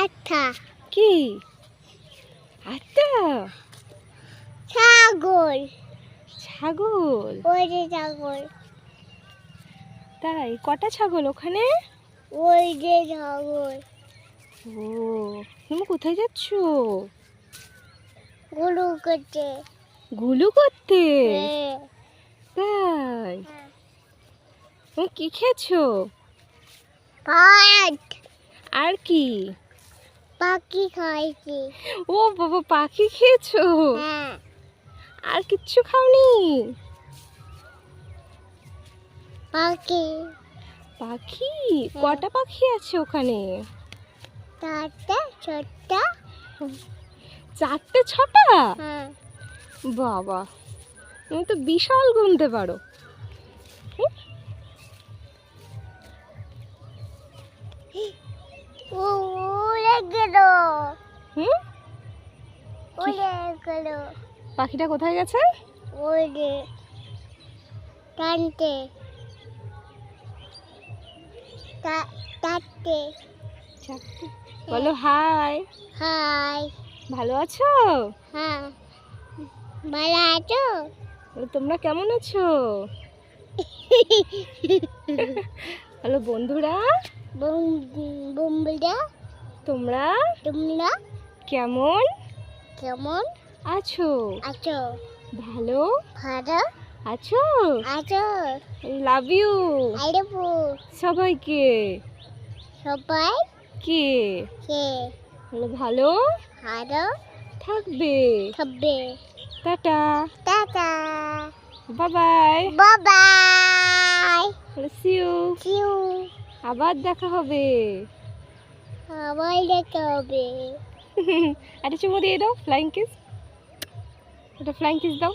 আঠা কি? আটটা ছাগল। ছাগল? ওই যে ছাগল। তাই কটা ছাগল ওখানে? ওই যে ছাগল। ও তুমি কোথায় যাচ্ছ? গরু করছে গুলু করতে? হ্যাঁ। তাই? তুমি কি খেয়েছো? ভাত। আর কি? পাখি খাইছি। ও বাবা পাখি খেয়েছো? হ্যাঁ। আর কিচ্ছু খাওনি? পাখি। পাখি? কটা পাখি আছে ওখানে? চারটা ছোটটা চারটে ছটা? হ্যাঁ। বাবা তুমি তো বিশাল গুনতে পারো। গেল পাখিটা কোথায় গেছে? টানতে টা- টানতে চারটে। বলো হাই। হাই। ভালো আছো? হ্যাঁ। ভালো আছো? তোমরা কেমন আছো? হ্যালো বন্ধুরা? বোম্বুরা তোমরা? তোমরা? কেমন? কেমন? আছো? আছো। ভালো? ভালো। আছো? আছো। লাভ ইউ আইডবু সবাইকে সবাই কে? কে? ভালো? ভালো। থাকবে? থাকবে। Tata. Tata. Bye bye bye bye see you Q আবার দেখা হবে। আবার দেখা হবে। একটা চুমো দিয়ে দাও ফ্লাইং কিস একটা ফ্লাইং কিস দাও